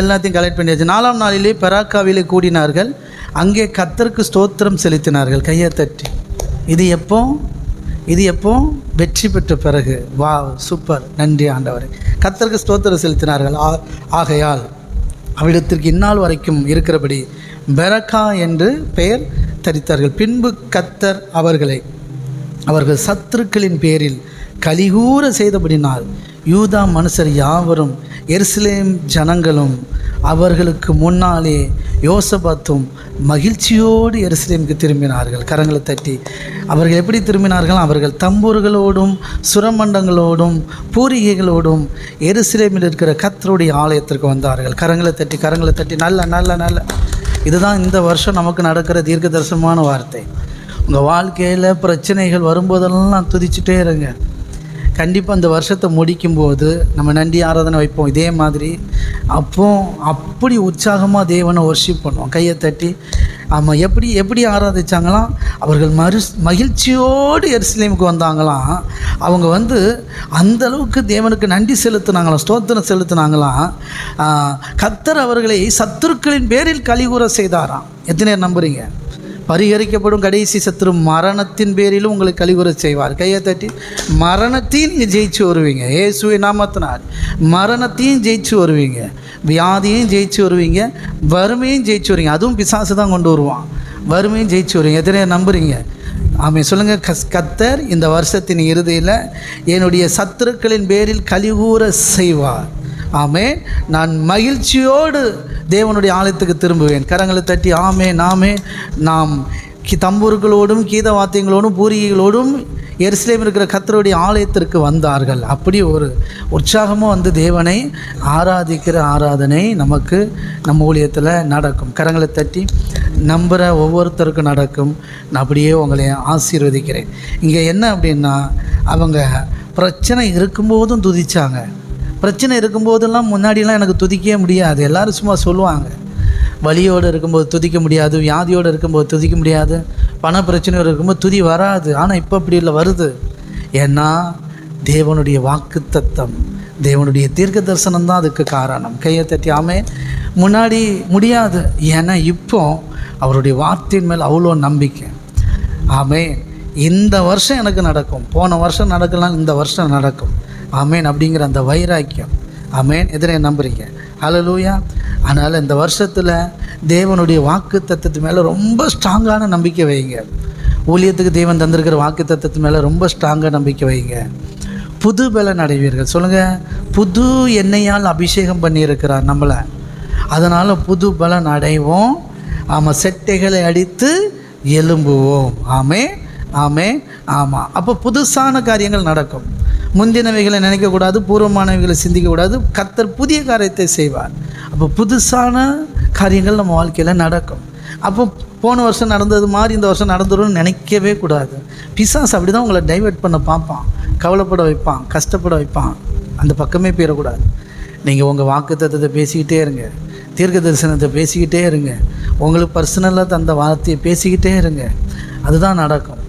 எல்லாத்தையும் கலெக்ட் பண்ணியாச்சு. நாலாம் நாளிலே பெராக்காவிலே கூடினார்கள். அங்கே கத்தருக்கு ஸ்தோத்திரம் செலுத்தினார்கள். கையை தட்டி. இது எப்போ? இது எப்போ? வெற்றி பெற்ற பிறகு. வா சூப்பர். நன்றி ஆண்டவர். கத்தருக்கு ஸ்தோத்திரம் செலுத்தினார்கள். ஆ ஆகையால் அவ்விடத்திற்கு இந்நாள் வரைக்கும் இருக்கிறபடி பெரக்கா என்று பெயர் தரித்தார்கள். பின்பு கத்தர் அவர்களை அவர்கள் சத்துருக்களின் பேரில் கலிகூற செய்தபடினால் யூதா மனுஷர் யாவரும் எருசலேம் ஜனங்களும் அவர்களுக்கு முன்னாலே யோசபாத்தும் மகிழ்ச்சியோடு எருசலேமுக்கு திரும்பினார்கள். கரங்களை தட்டி அவர்கள் எப்படி திரும்பினார்கள் அவர்கள் தம்பூர்களோடும் சுரமண்டங்களோடும் பூரிகைகளோடும் எருசலேமில் இருக்கிற கத்தருடைய ஆலயத்திற்கு வந்தார்கள். கரங்களை தட்டி கரங்களை தட்டி நல்ல நல்ல நல்ல. இதுதான் இந்த வருஷம் நமக்கு நடக்கிற தீர்க்க தரிசனமான வார்த்தை. உங்கள் வாழ்க்கையில் பிரச்சனைகள் வரும்போதெல்லாம் துதிச்சுட்டே இருங்க. கண்டிப்பாக அந்த வருஷத்தை முடிக்கும்போது நம்ம நன்றி ஆராதனை வைப்போம். இதே மாதிரி அப்போ அப்படி உற்சாகமாக தேவனை ஒர்ஷிப் பண்ணுவோம். கையை தட்டி ஆமாம் எப்படி எப்படி ஆராதிச்சாங்களாம்? அவர்கள் மறு மகிழ்ச்சியோடு எருசலேமுக்கு வந்தாங்களாம். அவங்க வந்து அந்த அளவுக்கு தேவனுக்கு நன்றி செலுத்தினாங்களாம் ஸ்தோத்திரம் செலுத்தினாங்களாம். கத்தர் அவர்களை சத்துருக்களின் பேரில் கழிவுற செய்தாராம். எத்தனை பேர் நம்புறீங்க? பரிகரிக்கப்படும் கடைசி சத்துரு மரணத்தின் பேரிலும் உங்களுக்கு கழிவுற செய்வார். கையை தட்டி மரணத்தையும் நீங்கள் ஜெயிச்சு வருவீங்க. இயேசுவை நாமத்தினார். மரணத்தையும் ஜெயிச்சு வருவீங்க. வியாதியும் ஜெயிச்சு வருவீங்க. வறுமையும் ஜெயிச்சு வருவீங்க. அதுவும் பிசாசு தான் கொண்டு வருவான். வறுமையும் ஜெயிச்சு வருவீங்க. எத்தனை நம்புறீங்க. ஆமாம் சொல்லுங்கள் கஸ் கத்தர் இந்த வருஷத்தின் இறுதியில் என்னுடைய சத்துருக்களின் பேரில் கழிவுற செய்வார். ஆமே நான் மகிழ்ச்சியோடு தேவனுடைய ஆலயத்துக்கு திரும்புவேன். கரங்களை தட்டி ஆமே நாமே நாம் தம்பூர்களோடும் கீத வாத்தியங்களோடும் பூரிகைகளோடும் எருசலேம் இருக்கிற கத்தருடைய ஆலயத்திற்கு வந்தார்கள். அப்படி ஒரு உற்சாகமாக வந்து தேவனை ஆராதிக்கிற ஆராதனை நமக்கு நம்ம ஊழியத்தில் நடக்கும். கரங்களை தட்டி நம்புகிற ஒவ்வொருத்தருக்கும் நடக்கும். நான் அப்படியே உங்களை ஆசீர்வதிக்கிறேன். இங்கே என்ன அப்படின்னா அவங்க பிரச்சனை இருக்கும்போதும் துதிச்சாங்க. பிரச்சனை இருக்கும்போதெல்லாம் முன்னாடிலாம் எனக்கு துதிக்கவே முடியாது. எல்லோரும் சும்மா சொல்லுவாங்க. வலியோடு இருக்கும்போது துதிக்க முடியாது வியாதியோடு இருக்கும்போது துதிக்க முடியாது பண பிரச்சனையோடு இருக்கும்போது துதி வராது. ஆனால் இப்போ அப்படி இல்லை வருது. ஏன்னா தேவனுடைய வாக்கு தத்தம் தேவனுடைய தீர்க்க தரிசனம் தான் அதுக்கு காரணம். கையை தட்டி முன்னாடி முடியாது. ஏன்னா இப்போ அவருடைய வார்த்தையின் மேல் அவ்வளோ நம்பிக்கை. ஆமே இந்த வருஷம் எனக்கு நடக்கும். போன வருஷம் நடக்கலாம் இந்த வருஷம் நடக்கும். அமேன் அப்படிங்கிற அந்த வைராக்கியம். அமேன் எதிரே நம்புறீங்க? அலலூயா அதனால் இந்த வருஷத்தில் தேவனுடைய வாக்கு தத்துவத்து மேலே ரொம்ப ஸ்ட்ராங்கான நம்பிக்கை வைங்க. ஊழியத்துக்கு தேவன் தந்திருக்கிற வாக்கு தத்துவத்து மேலே ரொம்ப ஸ்ட்ராங்காக நம்பிக்கை வைங்க. புது பலன் அடைவீர்கள். சொல்லுங்கள் புது எண்ணெயால் அபிஷேகம் பண்ணியிருக்கிறார் நம்மளை. அதனால் புது பலன் அடைவோம். ஆமாம் செட்டைகளை அடித்து எலும்புவோம் ஆமே ஆமே. ஆமாம் அப்போ புதுசான காரியங்கள் நடக்கும். முந்தினவைகளை நினைக்கக்கூடாது பூர்வமானவைகளை சிந்திக்கக்கூடாது. கத்தர் புதிய காரியத்தை செய்வார். அப்போ புதுசான காரியங்கள் நம்ம வாழ்க்கையில் நடக்கும். அப்போ போன வருஷம் நடந்தது மாதிரி இந்த வருஷம் நடந்துடும் நினைக்கவே கூடாது. பிசாஸ் அப்படி தான் உங்களை டைவெர்ட் பண்ண பார்ப்பான். கவலைப்பட வைப்பான் கஷ்டப்பட வைப்பான். அந்த பக்கமே போயிடக்கூடாது. நீங்கள் உங்கள் வாக்கு தத்துவத்தை பேசிக்கிட்டே இருங்க. தீர்க்க தரிசனத்தை பேசிக்கிட்டே இருங்க. உங்களுக்கு பர்சனலாக தந்த வார்த்தையை பேசிக்கிட்டே இருங்க. அதுதான் நடக்கும்.